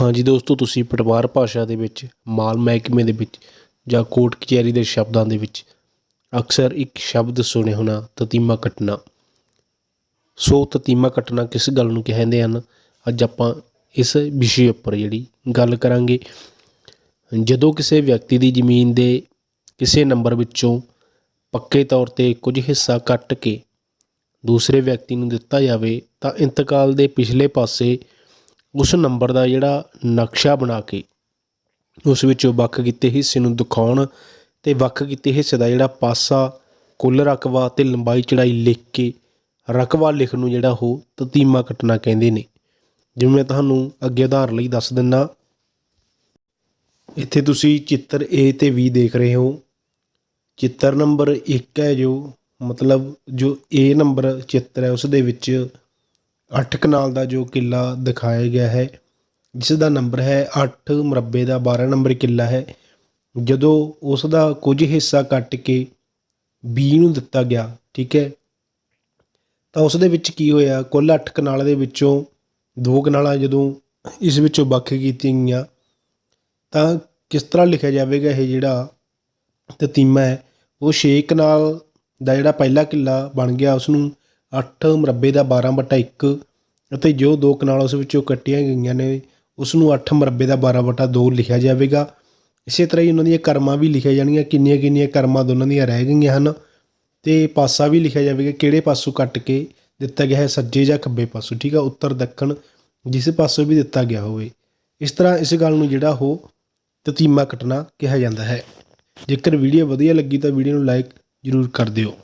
ਹਾਂਜੀ ਦੋਸਤੋ, ਤੁਸੀਂ ਪਟਵਾਰ ਭਾਸ਼ਾ ਦੇ ਵਿੱਚ ਮਾਲ ਮਹਿਕਮੇ ਦੇ ਵਿੱਚ ਜਾਂ ਕੋਰਟ ਕਚਹਿਰੀ ਦੇ ਸ਼ਬਦਾਂ ਦੇ ਵਿੱਚ ਅਕਸਰ ਇੱਕ ਸ਼ਬਦ ਸੁਣੇ ਹੋਣਾ ਤਤੀਮਾ ਕੱਟਣਾ ਸੋ ਤਤੀਮਾ ਕੱਟਣਾ ਕਿਸ ਗੱਲ ਨੂੰ ਕਹਿੰਦੇ ਹਨ? ਅੱਜ ਆਪਾਂ ਇਸ ਵਿਸ਼ੇ ਉੱਪਰ ਜਿਹੜੀ ਗੱਲ ਕਰਾਂਗੇ। ਜਦੋਂ ਕਿਸੇ ਵਿਅਕਤੀ ਦੀ ਜ਼ਮੀਨ ਦੇ ਕਿਸੇ ਨੰਬਰ ਵਿੱਚੋਂ ਪੱਕੇ ਤੌਰ ਤੇ ਕੁਝ ਹਿੱਸਾ ਕੱਟ ਕੇ ਦੂਸਰੇ ਵਿਅਕਤੀ ਨੂੰ ਦਿੱਤਾ ਜਾਵੇ, ਤਾਂ ਇੰਤਕਾਲ ਦੇ ਪਿਛਲੇ ਪਾਸੇ ਉਸ ਨੰਬਰ ਦਾ ਜਿਹੜਾ ਨਕਸ਼ਾ ਬਣਾ ਕੇ ਉਸ ਵਿੱਚੋਂ ਵੱਖ ਕੀਤੇ ਹਿੱਸੇ ਨੂੰ ਦਿਖਾਉਣ ਤੇ ਵੱਖ ਕੀਤੇ ਹਿੱਸੇ ਦਾ ਜਿਹੜਾ ਪਾਸਾ, ਕੁੱਲ ਰਕਬਾ ਤੇ ਲੰਬਾਈ ਚੜਾਈ ਲਿਖ ਕੇ ਰਕਬਾ ਲਿਖਣ ਨੂੰ ਜਿਹੜਾ ਉਹ ਤਤੀਮਾ ਕੱਟਣਾ ਕਹਿੰਦੇ ਨੇ। ਜਿਵੇਂ ਮੈਂ ਤੁਹਾਨੂੰ ਅੱਗੇ ਉਦਾਹਰਨ ਲਈ ਦੱਸ ਦਿੰਨਾ। ਇੱਥੇ ਤੁਸੀਂ ਚਿੱਤਰ A ਤੇ B ਦੇਖ ਰਹੇ ਹੋ। ਚਿੱਤਰ ਨੰਬਰ 1 ਹੈ ਜੋ ਮਤਲਬ ਜੋ A ਨੰਬਰ ਚਿੱਤਰ ਹੈ, ਉਸ ਦੇ ਵਿੱਚ ਅੱਠ ਕਨਾਲ ਦਾ ਜੋ ਕਿੱਲਾ ਦਿਖਾਇਆ ਗਿਆ ਹੈ ਜਿਸ ਦਾ ਨੰਬਰ ਹੈ 8 ਮੁਰੱਬੇ ਦਾ 12 ਨੰਬਰ ਕਿੱਲਾ ਹੈ। ਜਦੋਂ ਉਸ ਦਾ ਕੁਝ ਹਿੱਸਾ ਕੱਟ ਕੇ B ਨੂੰ ਦਿੱਤਾ ਗਿਆ, ਠੀਕ ਹੈ, ਤਾਂ ਉਸ ਦੇ ਵਿੱਚ ਕੀ ਹੋਇਆ? ਕੁੱਲ 8 ਕਨਾਲਾਂ ਦੇ ਵਿੱਚੋਂ ਦੋ ਕਨਾਲਾਂ ਜਦੋਂ ਇਸ ਵਿੱਚੋਂ ਵੱਖ ਕੀਤੀਆਂ ਗਈਆਂ, ਤਾਂ ਕਿਸ ਤਰ੍ਹਾਂ ਲਿਖਿਆ ਜਾਵੇਗਾ ਇਹ ਜਿਹੜਾ ਤਤੀਮਾ ਹੈ? ਉਹ 6 ਕਨਾਲ ਦਾ ਜਿਹੜਾ ਪਹਿਲਾ ਕਿੱਲਾ ਬਣ ਗਿਆ ਉਸ ਨੂੰ 8 ਮੁਰੱਬੇ ਦਾ 12 ਬਟਾ 1 ਅਤੇ ਜੋ ਦੋ ਕਨਾਲ ਉਸ ਵਿੱਚੋਂ ਕੱਟੀਆਂ ਗਈਆਂ ਨੇ ਉਸ ਨੂੰ 8 ਮੁਰੱਬੇ ਦਾ 12 ਬਟਾ 2 ਲਿਖਿਆ ਜਾਵੇਗਾ। ਇਸੇ ਤਰ੍ਹਾਂ ਹੀ ਉਹਨਾਂ ਦੀਆਂ ਕਰਮਾਂ ਵੀ ਲਿਖੀਆਂ ਜਾਣਗੀਆਂ ਕਿੰਨੀਆਂ ਕਿੰਨੀਆਂ ਕਰਮਾਂ ਦੋਨਾਂ ਦੀਆਂ ਰਹਿ ਗਈਆਂ ਹਨ ਤੇ ਪਾਸਾ ਵੀ ਲਿਖਿਆ ਜਾਵੇਗਾ ਕਿਹੜੇ ਪਾਸੋਂ ਕੱਟ ਕੇ ਦਿੱਤਾ ਗਿਆ ਹੈ, ਸੱਜੇ ਜਾਂ ਖੱਬੇ ਪਾਸੋਂ, ਠੀਕ ਆ, ਉੱਤਰ, ਦੱਖਣ ਜਿਸ ਪਾਸੋਂ ਵੀ ਦਿੱਤਾ ਗਿਆ ਹੋਵੇ। ਇਸ ਤਰ੍ਹਾਂ ਇਸ ਗੱਲ ਨੂੰ ਜਿਹੜਾ ਉਹ ਤਤੀਮਾ ਕੱਟਣਾ ਕਿਹਾ ਜਾਂਦਾ ਹੈ। ਜੇਕਰ ਵੀਡੀਓ ਵਧੀਆ ਲੱਗੀ ਤਾਂ ਵੀਡੀਓ ਨੂੰ ਲਾਈਕ ਜ਼ਰੂਰ ਕਰ ਦਿਓ।